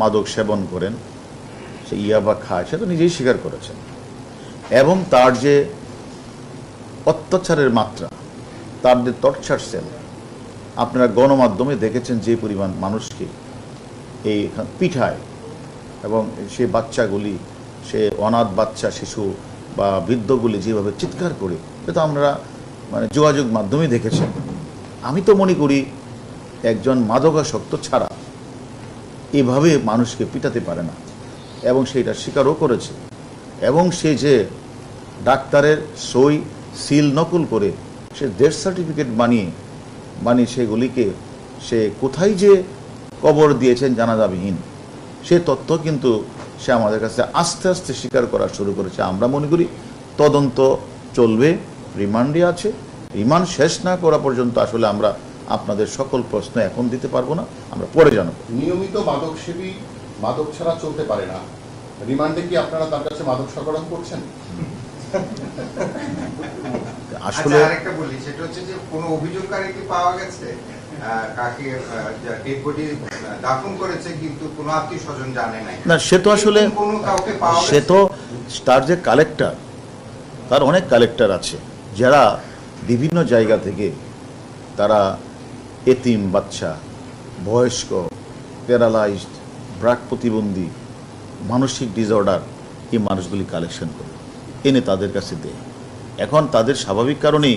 মাদক সেবন করেন, সে ইয়াবা খায়, সে তো নিজেই স্বীকার করেছেন। এবং তার যে অত্যাচারের মাত্রা, তার যে টর্চার সেল আপনারা গণমাধ্যমে দেখেছেন যে পরিমাণ মানুষকে এই পিঠায় এবং সে বাচ্চাগুলি, সে অনাথ বাচ্চা, শিশু বা বৃদ্ধগুলি যেভাবে চিৎকার করে, এটা আমরা মানে যোগাযোগ মাধ্যমে দেখেছেন। আমি তো মনে করি, একজন মাদকাসক্ত ছাড়া এভাবে মানুষকে পিটাতে পারে না। এবং সেইটা স্বীকারও করেছে। এবং সে যে ডাক্তারের সই সিল নকল করে সে ডেথ সার্টিফিকেট বানিয়ে বানিয়ে সেগুলিকে সে কোথায় যে কবর দিয়েছেন জানা যাবেহীন সে তথ্য কিন্তু সে আমাদের কাছে আস্তে আস্তে স্বীকার করা শুরু করেছে। আমরা মনে করি তদন্ত চলবে, রিমান্ডে আছে। রিমান্ড শেষ না করা পর্যন্ত আসলে আমরা আপনাদের সকল প্রশ্ন এখন দিতে পারব না আমরা পরে জানাব। নিয়মিত মাদক সেবী মাদক ছাড়া চলতে পারে না। রিমান্ডে কি আপনারা তার কাছে মাদক সরবরাহ করছেন? আসলে আচ্ছা আরেকটা বলি সেটা হচ্ছে যে কোনো অভিযোগকারী কি পাওয়া গেছে? কাকে ডেড বডি দাফন করেছে কিন্তু কোনো আত্মীয় স্বজন জানে নাই। না সে তো আসলে সে তো তার যে কালেক্টর তার অনেক কালেক্টর আছে যারা বিভিন্ন জায়গা থেকে তারা এতিম বাচ্চা, বয়স্ক প্যারালাইজড ব্রাক প্রতিবন্ধী, মানসিক ডিসঅর্ডার এই মানুষগুলি কালেকশন করে, এনে তাদের কাছে দেয়। এখন তাদের স্বাভাবিক কারণেই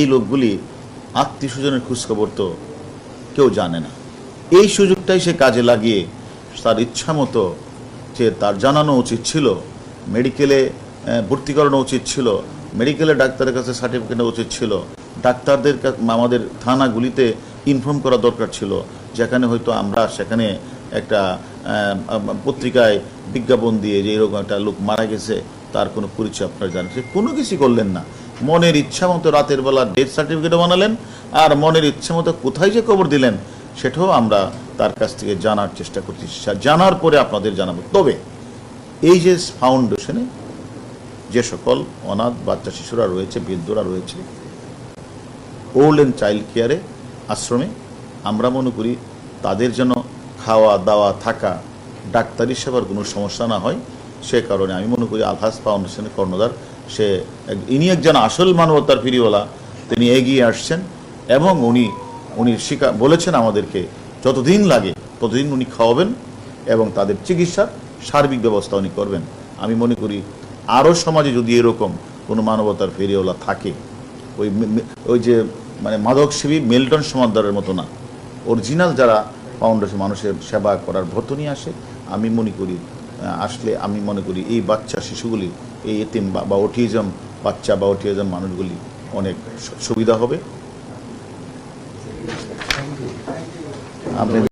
এই লোকগুলি আত্মীয় স্বজনের খোঁজখবর তো কেউ জানে না। এই সুযোগটাই সে কাজে লাগিয়ে তার ইচ্ছা মতো যে তার জানানো উচিত ছিল মেডিকেলে ভর্তি করানো উচিত ছিল মেডিকেলে ডাক্তারের কাছে সার্টিফিকেট উচিত ছিল, ডাক্তারদের আমাদের থানাগুলিতে ইনফর্ম করা দরকার ছিল, যেখানে হয়তো আমরা সেখানে একটা পত্রিকায় বিজ্ঞাপন দিয়ে যে এরকম একটা লোক মারা গেছে, তার কোনো পরিচয় আপনারা জানেন। সে কোনো কিছু করলেন না। মনের ইচ্ছা মতো রাতের বেলা ডেথ সার্টিফিকেটও বানালেন, আর মনের ইচ্ছা মতো কোথায় যে খবর দিলেন, সেটাও আমরা তার কাছ থেকে জানার চেষ্টা করছি। জানার পরে আপনাদের জানাব। তবে, এই যে ফাউন্ডেশনে যে সকল অনাথ বাচ্চা শিশুরা রয়েছে, বৃদ্ধরা রয়েছে ওল্ড অ্যান্ড চাইল্ড কেয়ারে আশ্রমে। আমরা মনে করি তাদের যেন খাওয়া, দাওয়া, থাকা, ডাক্তারি সেবার কোনো সমস্যা না হয়, সে কারণে আমি মনে করি আলহাস ফাউন্ডেশনের কর্ণধার, সে ইনি একজন আসল মানবতার ফিরিওয়ালা, তিনি এগিয়ে আসছেন এবং উনি উনি স্বীকার বলেছেন আমাদেরকে যতদিন লাগে ততদিন উনি খাওয়াবেন এবং তাদের চিকিৎসার সার্বিক ব্যবস্থা উনি করবেন। আমি মনে করি আরও সমাজে যদি এরকম কোনো মানবতার ফেরিওয়ালা থাকে, ওই ওই যে মানে মাদকসেবী মেলটন সমাদারের মতো না। অরিজিনাল যারা ফাউন্ডেশন, মানুষের সেবা করার ভর্ত নিয়ে আসে। আমি মনে করি আসলে আমি মনে করি এই বাচ্চা শিশুগুলি, এই এতিম বা- বা অটিজম বাচ্চা বা অটিজম মানুষগুলি অনেক সুবিধা হবে। আপনি